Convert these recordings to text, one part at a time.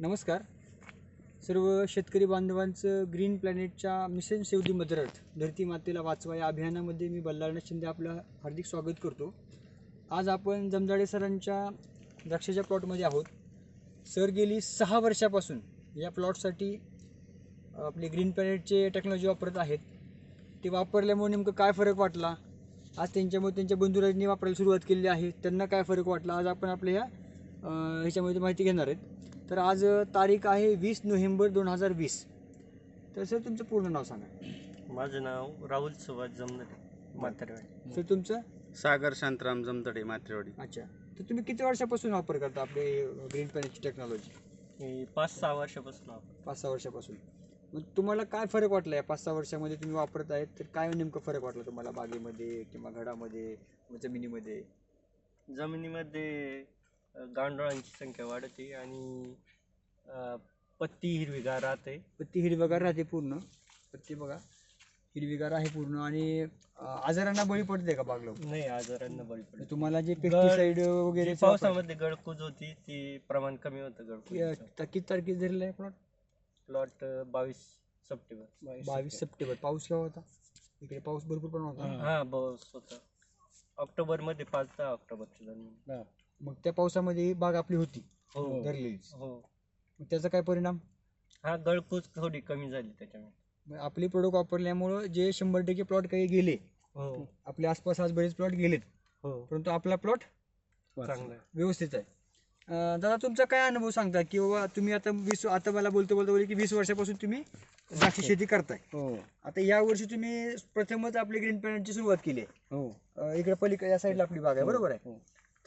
नमस्कार. सर्व शेतकरी बांधवांचं green प्लॅनेटच्या mission save the mother earth धरती मातेला वाचवा या अभियानामध्ये मी बल्लारनाथ शिंदे आपलं हार्दिक स्वागत करतो. आज आपण जमजाडे सरांच्या द्राक्षाच्या प्लॉटमध्ये आहोत. सर गेली सहा वर्षापासून या प्लॉटसाठी आपले ग्रीन प्लॅनेटचे टेक्नॉलॉजी वापरत आहेत. ते वापरल्यामुळे नेमकं काय फरक वाटला? आज त्यांच्यामुळे त्यांच्या बंधुराजनी वापरायला सुरुवात केलेली आहे. त्यांना काय फरक वाटला? आज आपण आपल्या ह्या ह्याच्यामध्ये माहिती घेणार आहेत. तर आज तारीख आहे वीस नोव्हेंबर दोन हजार वीस. तर सर तुमचं पूर्ण नाव सांगा. माझं नाव राहुल सुभाष जमदरे म्हातारवाडी. सर तुमचं? सागर शांतराम जमतडे मात्रेवाडी अच्छा. तर तुम्ही किती वर्षापासून वापर करता आपले ग्रीन प्लॅनेटची टेक्नॉलॉजी? मी पाच सहा वर्षापासून वापरतो. पाच सहा वर्षापासून. मग तुम्हाला काय फरक वाटला या पाच सहा वर्षामध्ये तुम्ही वापरत आहेत? तर काय नेमकं फरक वाटला तुम्हाला बागेमध्ये किंवा घडामध्ये जमिनीमध्ये? जमिनीमध्ये गांडोळांची संख्या वाढते आणि अ, पत्ती हिरवीगार राहते. पत्ती हिरवीगार राहते पूर्ण. पत्ती बघा. हिरवीगार आहे पूर्ण आणि अं, आजारांना बळी पडते का बाग लवकर नाही आजारांना बळी पडते तुम्हाला जे पेस्टिसाइड वगैरे जी पावसामध्ये गळकूज होती ती प्रमाण कमी होतं गळकूज किती तारखेला धरलेला आहे प्लॉट प्लॉट बावीस सप्टेंबर. बावीस सप्टेंबर. पाऊस केव्हा होता? इकडे पाऊस भरपूर पण होता. हा पाऊस होता. ऑक्टोबरमध्ये पाच दहा ऑक्टोबरच्या दरम्यान. मग त्या पावसामध्ये ही बाग आपली होती. हो. धरलेली हो. त्याचा काय परिणाम? हा गळकूज थोडी कमी झाली त्याच्यामुळे. मग आपली प्रोडक्ट वापरल्यामुळं जे शंभर टक्के प्लॉट काही गेले हो. आपल्या आसपास आज बरेच प्लॉट गेलेत. हो. परंतु आपला प्लॉट चांगलं आहे. व्यवस्थित आहे. दादा तुमचा काय अनुभव सांगता की बाबा तुम्ही आता वीस आता मला बोलतो बोलतो बोलले की वीस वर्षापासून तुम्ही द्राक्ष शेती करताय. हो. आता या वर्षी तुम्ही प्रथमच आपली ग्रीन प्लॅनेटची सुरुवात केली आहे. हो. अं, इकडे पलीकडे या साईडला आपली बाग आहे बरोबर आहे?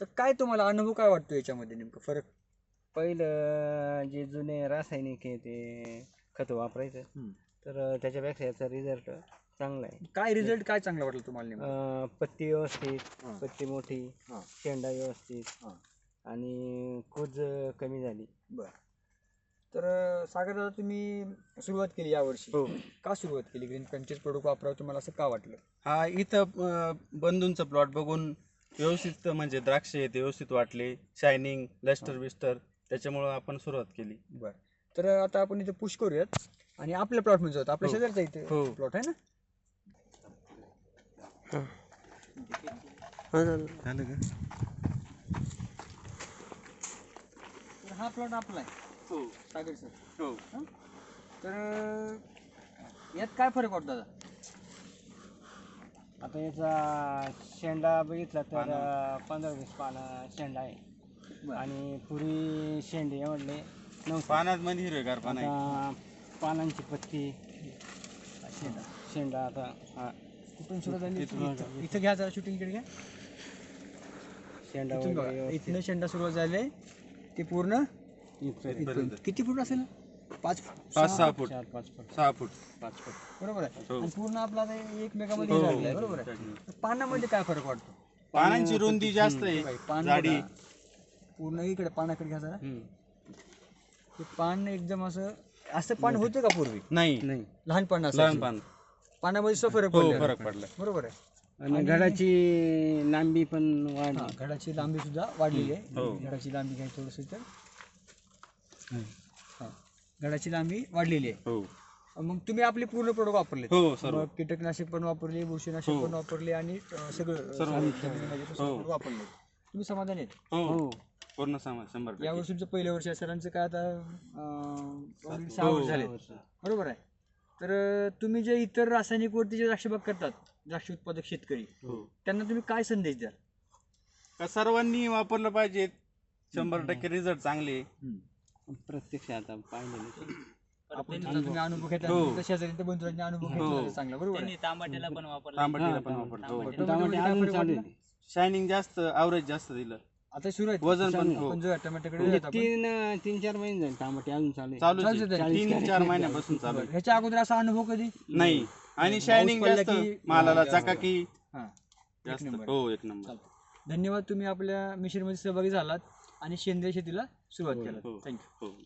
तर काय तुम्हाला अनुभव काय वाटतो याच्यामध्ये नेमकं? फरक? पहिलं जे जुने रासायनिक आहे ते खत वापरायचं. तर त्याच्यापेक्षा याचा रिझल्ट चांगला आहे. काय रिझल्ट काय चांगला वाटला तुम्हाला नेमकं? अं, पत्ती व्यवस्थित हां. पत्ती मोठी हां. शेंडा व्यवस्थित हां. आणि कूज कमी झाली. बरं. तर सागर दादा तुम्ही सुरुवात केली यावर्षी. हो. का सुरुवात केली? ग्रीन पंचेस प्रोडक्ट वापरावं तुम्हाला असं का वाटलं? हा इथं अं, बंधूंचं प्लॉट बघून व्यवस्थित म्हणजे द्राक्ष येते व्यवस्थित वाटले. शायनिंग लस्टर बिस्टर त्याच्यामुळं आपण सुरुवात केली. बरं. तर आता आपण इथे पुश करूयात. आणि आपल्या प्लॉटमध्ये जाऊ आपल्या हो. शेजारचा इथे हो. प्लॉट आहे ना? झालं का? हा प्लॉट आपला आहे हो. सागर सर हो. तर यात काय फरक वाटतो दादा? आता याचा शेंडा बघितला तर अं, पंधरा वीस पाना शेंडा आहे. बरं. आणि पुरी शेंडे म्हटले. नऊ पानात मध्ये हिरवेगार पान आहे. आता पानांची पत्ती. शेंडा. शेंडा आता हा. कुठून सुरुवात झाली इथून. इथं- इथं घ्या जरा शूटिंग इकडे घ्या. शेंडा इथून बघा. वगैरे व्यवस्थित. इथनं शेंडा सुरुवात झाली. आहे ते पूर्ण? इथपर्यंत. किती फूट असेल? पाच पाच सहा फूट? चार पाच फूट. सहा फूट. पाच फूट. बरोबर आहे. हो. आणि पूर्ण आपला आता एकमेकामध्ये हो, लागलाय. हो. बरोबर आहे. तर पानामध्ये काय फरक वाटतो? पानांची रुंदी जास्त आहे. पान जाडी. बघा. पूर्ण इकडे पानाकडे घ्या जरा. ते पान एकदम असं असं पान होतं का पूर्वी? नाही. नाही. लहान पान लहान असायची. पान. पानामध्ये सुद्धा फरक हो पडला. फरक पडला. बरोबर आहे. आणि घडाची लांबी पण हा, वाढली घडाची लांबी सुद्धा वाढलेली आहे. हो. घडाची लांबी घ्या थोडस तर. हा, घडाची लांबी वाढलेली आहे. हो. मग तुम्ही आपले पूर्ण प्रोडक्ट वापरले हो सर्व. कीटकनाशक पण वापरले बुरशीनाशक हो. पण वापरले आणि अं, सगळं सर्व. हो. वापरले. तुम्ही समाधानी आहेत? हो. हो. पूर्ण सामान शंभर या टक्के. वर्षी तुमचं पहिल्या वर्ष आहे. सरांचं काय आता अं, already सहा हो. वर्ष झाले बरोबर आहे. तर तुम्ही जे इतर रासायनिक वरती जे द्राक्ष बाग करतात द्राक्ष उत्पादक शेतकरी हो. त्यांना तुम्ही काय संदेश द्याल? का सर्वांनी वापरलं पाहिजे. शंभर टक्के रिझल्ट चांगले. प्रत्यक्ष आता आपण तुम्ही अनुभव घेतला हो. तुमच्या शेजारी त्या बंधुरांनी अनुभव घेतला हो. चांगला बरोबर तांबाट्याला पण वापरला. तांबटीला पण अजून चालू? आहे. शायनिंग जास्त ॲव्हरेज जास्त दिलं. आता सुरू आहे वजन पण हो. पण जो म्हणजे. तीन तीन चार महिने झाले टमाटे अजून चालू आहे. चालू चालूच आहे. तीन चार महिन्यापासून चालू आहे. ह्याच्या अगोदर असा अनुभव कधी? नाही. आणि शायनिंग पडला जास्त. की- मालाला चकाकी हा. जास्त. हो एक नंबर. चालतं धन्यवाद तुम्ही आपल्या मिशनमध्ये सहभागी झालात आणि सेंद्रिय शेतीला सुरुवात केला हो. थँक्यू हो.